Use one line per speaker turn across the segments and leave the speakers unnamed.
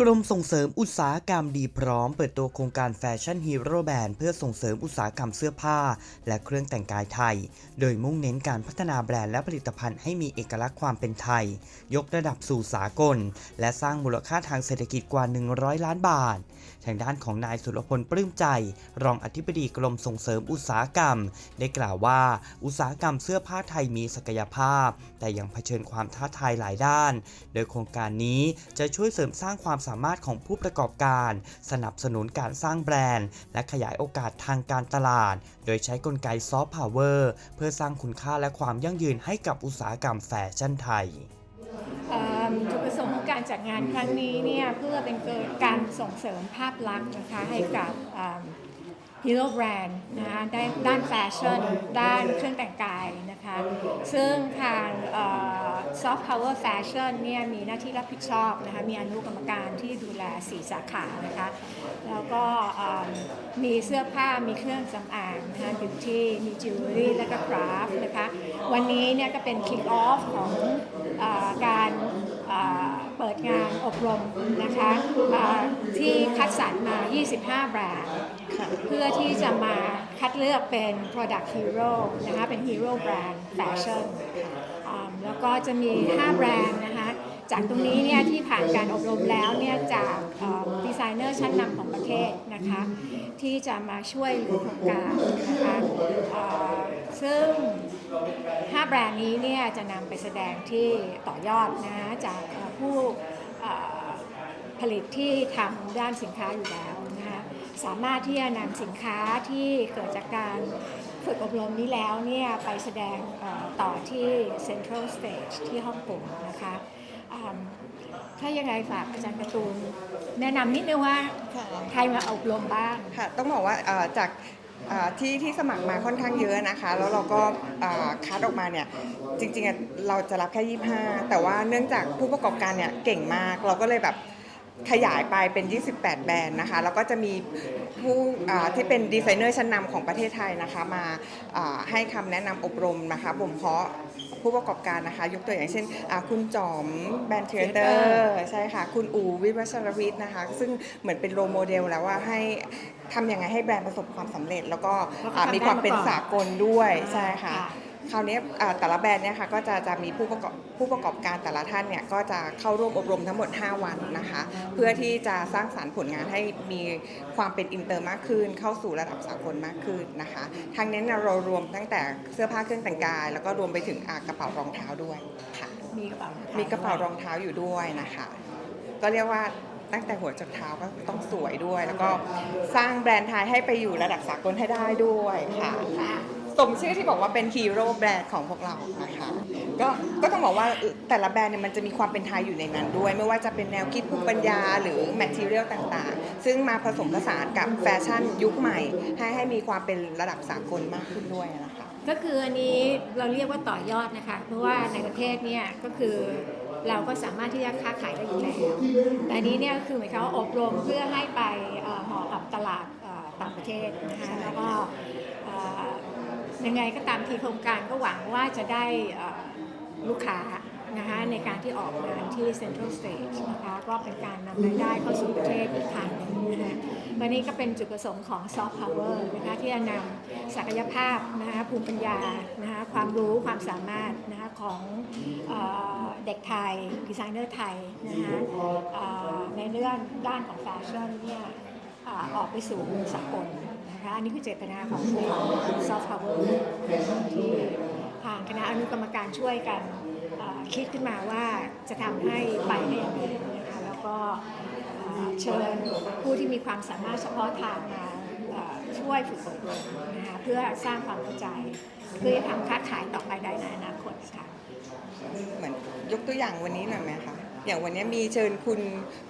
กรมส่งเสริมอุตสาหกรรมดีพร้อม เปิดตัวโครงการแฟชั่นฮีโร่แบรนด์เพื่อส่งเสริมอุตสาหกรรมเสื้อผ้า และเครื่องแต่งกายไทย โดยมุ่งเน้นการพัฒนาแบรนด์และผลิตภัณฑ์ให้มีเอกลักษณ์ความเป็นไทย ยกระดับสู่สากล และสร้างมูลค่าทางเศรษฐกิจกว่า 100 ล้านบาท ทางด้านของนายสุรพลปลื้มใจ รองอธิบดีกรมส่งเสริมอุตสาหกรรม ได้กล่าวว่า อุตสาหกรรมเสื้อผ้าไทยมีศักยภาพ แต่ยังเผชิญความท้าทายหลายด้าน โดยโครงการนี้จะช่วยเสริมสร้างความสามารถของผู้ประกอบการ สนับสนุนการสร้างแบรนด์ และขยายโอกาสทางการตลาด โดยใช้กลไกซอฟต์พาวเวอร์เพื่อสร้างคุณค่าและความยั่งยืนให้กับอุตสาหกรรมแฟชั่นไทย
จุดประสงค์ของการจัดงานครั้งนี้เนี่ยเพื่อเป็นการส่งเสริมภาพลักษณ์นะคะให้กับฮีโร่แบรนด์นะคะได้ด้านแฟชั่น ด้านเครื่องแต่งกายนะคะ ซึ่งทาง ซอฟต์พาวเวอร์แฟชั่นเนี่ยมีหน้าที่รับผิดชอบนะคะมีอนุกรรมการที่ดูแลสีสาขานะคะแล้วก็มีเสื้อผ้ามีเครื่องสำอางนะคะบิวตี้มีจิวเวลรี่และก็คราฟต์นะคะวันนี้เนี่ยก็เป็นคิกออฟของอการเปิดงานอบรมนะคะที่คัดสรรมา 25 แบรนด์เพื่อที่จะมาคัดเลือกเป็น Product Hero นะคะเป็น Hero Brand Fashion อ่า แล้วก็จะมี 5 แบรนด์นะคะ จากตรงนี้เนี่ยที่ผ่านการอบรมแล้วเนี่ยจากดีไซเนอร์ชั้นนำของประเทศนะคะ ที่จะมาช่วยเหลือโครงการนะคะซึ่ง 5 แบรนด์นี้เนี่ยจะนำไปแสดงที่ต่อยอดนะจากผู้ผลิตที่ทำด้านสินค้าอยู่แล้วนะคะสามารถที่จะนำสินค้าที่เกิดจากการ ฝึกอบรมนี้แล้วเนี่ยไปแสดงเอ่อต่อที่ Central Stage ที่ฮ่องกงนะคะอืมถ้ายังไงฝากอาจารย์การ์ตูนแนะนำนิดนึงว่า
ค่ะ
ใครมาอบรมบ้าง
ค่ะต้องบอกว่าเอ่อจากเอ่อที่ที่สมัครมาค่อนข้างเยอะนะคะ แล้วเราก็เอ่อคัดออกมาเนี่ยจริงๆอะเราจะรับแค่ 25 แต่ว่าเนื่องจากผู้ประกอบการเนี่ยเก่งมากเราก็เลยแบบ ขยายไปเป็น 28 แบรนด์นะคะ แล้วก็จะมีผู้อ่าที่เป็นดีไซเนอร์ชั้นนำของประเทศไทยนะคะมาอ่าให้คำแนะนำอบรมนะคะบ่มเพาะผู้ประกอบการนะคะ ยกตัวอย่างเช่นอ่าคุณจอมแบรนด์เทรเตอ
Theater
ร์ใช่ค่ะ คุณอูวิวัชรวิทย์นะคะ ซึ่งเหมือนเป็นโรโมเดลแล้วว่าให้ทำยังไงให้แบรนด์ประสบความสำเร็จ แล้วก็
แล้วก็
อ่า
ทำ
มีความเป็น
ได้มาก่อน
สากลด้วย
อ่า
ใช่ค่ะ
ค่ะ
คราวนี้อ่าแต่ละแบรนด์เนี่ยค่ะก็จะจะมีผู้ประกอบผู้ประกอบการแต่ละท่านเนี่ยก็จะเข้าร่วมอบรมทั้งหมด 5 วันนะคะ เพื่อที่จะสร้างสารรค์ผลงานให้มีความเป็นอินเตอร์มากขึ้น เข้าสู่ระดับสากลมากขึ้นนะคะทางนี้เนี่ยเรารวมตั้งแต่เสื้อผ้าเครื่องแต่งกาย แล้วก็รวมไปถึงอ่ากระเป๋ารองเท้าด้วยค่ะ
มีกระเป๋ารองเท้า
มีกระเป๋ารองเท้าอยู่ด้วยนะคะ ก็เรียกว่าตั้งแต่หัวจนเท้าก็ต้องสวยด้วย แล้วก็สร้างแบรนด์ไทยให้ไปอยู่ระดับสากลให้ได้ด้วยค่ะ
ค่ะ
สมชื่อที่บอกว่าเป็นฮีโร่แบรนด์ของพวกเรานะคะก็ก็ต้องบอกว่าแต่ละแบรนด์เนี่ยมันจะมีความเป็นไทยอยู่ในนั้นด้วย ไม่ว่าจะเป็นแนวคิดภูมิปัญญาหรือแมทเทียลต่างๆ ซึ่งมาผสมผสานกับแฟชั่นยุคใหม่ ให้ให้มีความเป็นระดับสากลมากขึ้นด้วยนะคะ
ก็คืออันนี้เราเรียกว่าต่อยอดนะคะ เพราะว่าในประเทศเนี่ยก็คือเราก็สามารถที่จะค้าขายได้อยู่แล้วแต่นี้เนี่ยคือหมายความว่าอบรมเพื่อให้ไปเอ่อกับตลาดต่างประเทศนะคะแล้วก็ ยังไงก็ตามทีโครงการก็หวังว่าจะได้ลูกค้านะคะในการที่ออกงานที่ Central Stage นะคะก็เป็นการนำรายได้เข้าสู่ประเทศอีกทางหนึ่งนะคะวันนี้ก็เป็นจุดประสงค์ของ Soft Power นะคะที่จะนำศักยภาพนะคะภูมิปัญญานะคะความรู้ความสามารถนะคะของเออเด็กไทย ดีไซเนอร์ไทยนะคะในเรื่องด้านของแฟชั่นเนี่ยออกไปสู่สากล นะคะ อันนี้คือเจตนาของของ Soft Power ที่ทางคณะอนุกรรมการช่วยกันคิดขึ้นมาว่าจะทำให้ไปได้อย่างไรนะคะแล้วก็เชิญผู้ที่มีความสามารถเฉพาะทางมาช่วยฝึกอบรมนะคะเพื่อสร้างความเข้าใจเพื่อทำค้าขายต่อไปได้ในอนาคตค่ะ
เหมือนยกตัวอย่างวันนี้หน่อยไหมคะ อย่างวันนี้มีเชิญคุณ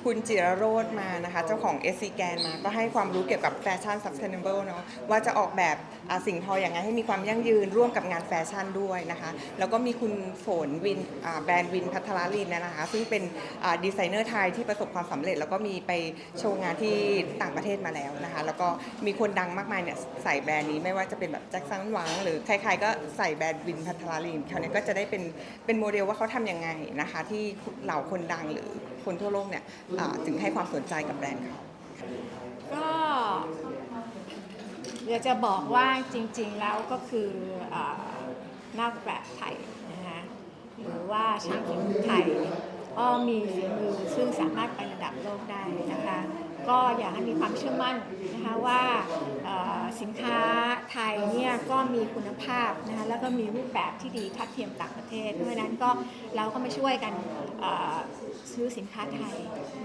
คุณจิรโรธมานะคะ เจ้าของ SC g a n มาก็ให้ความรู้เกี่ยวกับแฟชั่น sustainable เนาะว่าจะออกแบบอ่าสิ่งทออย่างไงให้มีความยั่งยืนร่วมกับงานแฟชั่นด้วยนะคะ แล้วก็มีคุณฝนวินอ่าแบรนด์วินพัทรลินนะคะ ซึ่งเป็นอ่าดีไซเนอร์ไทยที่ประสบความสำเร็จ แล้วก็มีไปโชว์งานที่ต่างประเทศมาแล้วนะคะ แล้วก็มีคนดังมากมายเนี่ยใส่แบรนด์นี้ไม่ว่าจะเป็นแบบแจ็คสันหวัง หรือใครๆก็ใส่แบรนด์วินพัทรลินคราวนี้ก็จะได้เป็นเป็นโมเดลว่าเขาทำยังไงนะคะ ที่เหล่าคนดัง หรือคนทั่วโลกเนี่ยถึงให้ความสนใจกับแบรนด์เขา
ก็อยากจะบอกว่าจริง ๆ แล้วก็คือเออนอกแบบไทยนะคะหรือว่าช่างฝีมือไทยก็มีฝีมือซึ่งสามารถไประดับโลกได้นะคะ ก็อยากให้มีความเชื่อมั่นนะคะว่าสินค้าไทยเนี่ยก็มีคุณภาพนะคะแล้วก็มีรูปแบบที่ดีทัดเทียมต่างประเทศเพราะฉะนั้นก็เราก็มาช่วยกันซื้อสินค้าไทย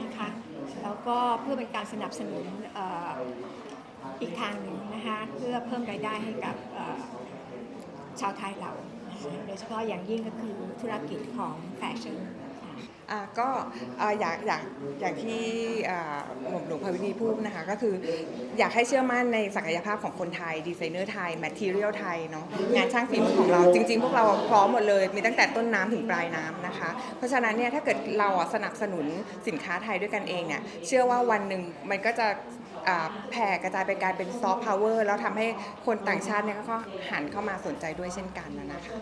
นะคะแล้วก็เพื่อเป็นการสนับสนุนอีกทางหนึ่งนะคะเพื่อเพิ่มรายได้ให้กับชาวไทยเรา โดยเฉพาะอย่างยิ่งก็คือธุรกิจของแฟชั่น
อ่าก็อ่าอยากอยากอย่างที่อ่าหม่อมหลวงพวินีพูดนะคะก็คืออยากให้เชื่อมั่นในศักยภาพของคนไทย ดีไซเนอร์ไทยแมทเทียลไทยเนาะงานช่างฝีมือของเราจริง ๆ พวกเราพร้อมหมดเลย มีตั้งแต่ต้นน้ำถึงปลายน้ำนะคะ เพราะฉะนั้นเนี่ยถ้าเกิดเราอะสนับสนุนสินค้าไทยด้วยกันเองเนี่ยเชื่อว่าวันหนึ่งมันก็จะอ่าแผ่กระจายไปกลายเป็นซอฟต์พาวเวอร์แล้วทำให้คนต่างชาติเนี่ยก็หันเข้ามาสนใจด้วยเช่นกันนะคะ